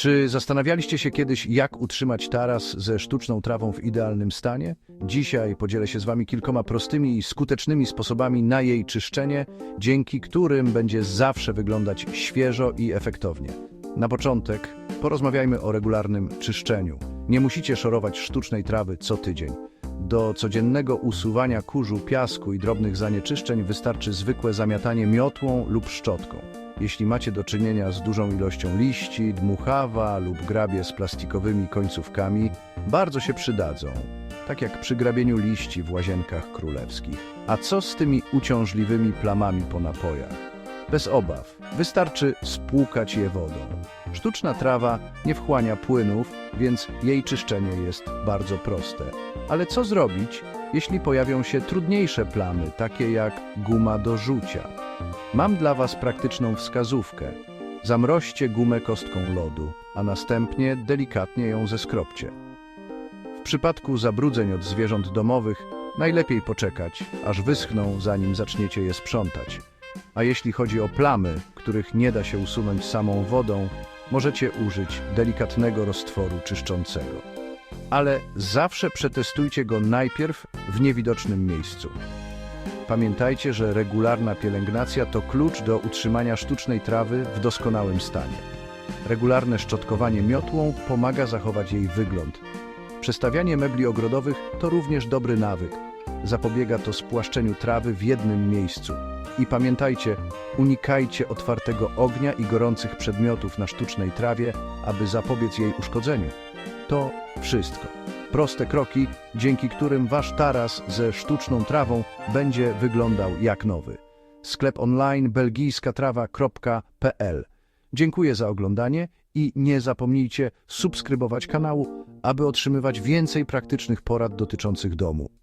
Czy zastanawialiście się kiedyś, jak utrzymać taras ze sztuczną trawą w idealnym stanie? Dzisiaj podzielę się z Wami kilkoma prostymi i skutecznymi sposobami na jej czyszczenie, dzięki którym będzie zawsze wyglądać świeżo i efektownie. Na początek porozmawiajmy o regularnym czyszczeniu. Nie musicie szorować sztucznej trawy co tydzień. Do codziennego usuwania kurzu, piasku i drobnych zanieczyszczeń wystarczy zwykłe zamiatanie miotłą lub szczotką. Jeśli macie do czynienia z dużą ilością liści, dmuchawa lub grabie z plastikowymi końcówkami, bardzo się przydadzą, tak jak przy grabieniu liści w łazienkach królewskich. A co z tymi uciążliwymi plamami po napojach? Bez obaw, wystarczy spłukać je wodą. Sztuczna trawa nie wchłania płynów, więc jej czyszczenie jest bardzo proste. Ale co zrobić, jeśli pojawią się trudniejsze plamy, takie jak guma do rzucia? Mam dla Was praktyczną wskazówkę. Zamroźcie gumę kostką lodu, a następnie delikatnie ją zeskropcie. W przypadku zabrudzeń od zwierząt domowych najlepiej poczekać, aż wyschną, zanim zaczniecie je sprzątać. A jeśli chodzi o plamy, których nie da się usunąć samą wodą, możecie użyć delikatnego roztworu czyszczącego. Ale zawsze przetestujcie go najpierw w niewidocznym miejscu. Pamiętajcie, że regularna pielęgnacja to klucz do utrzymania sztucznej trawy w doskonałym stanie. Regularne szczotkowanie miotłą pomaga zachować jej wygląd. Przestawianie mebli ogrodowych to również dobry nawyk. Zapobiega to spłaszczeniu trawy w jednym miejscu. I pamiętajcie, unikajcie otwartego ognia i gorących przedmiotów na sztucznej trawie, aby zapobiec jej uszkodzeniu. To wszystko. Proste kroki, dzięki którym wasz taras ze sztuczną trawą będzie wyglądał jak nowy. Sklep online belgijskatrawa.pl Dziękuję za oglądanie i nie zapomnijcie subskrybować kanału, aby otrzymywać więcej praktycznych porad dotyczących domu.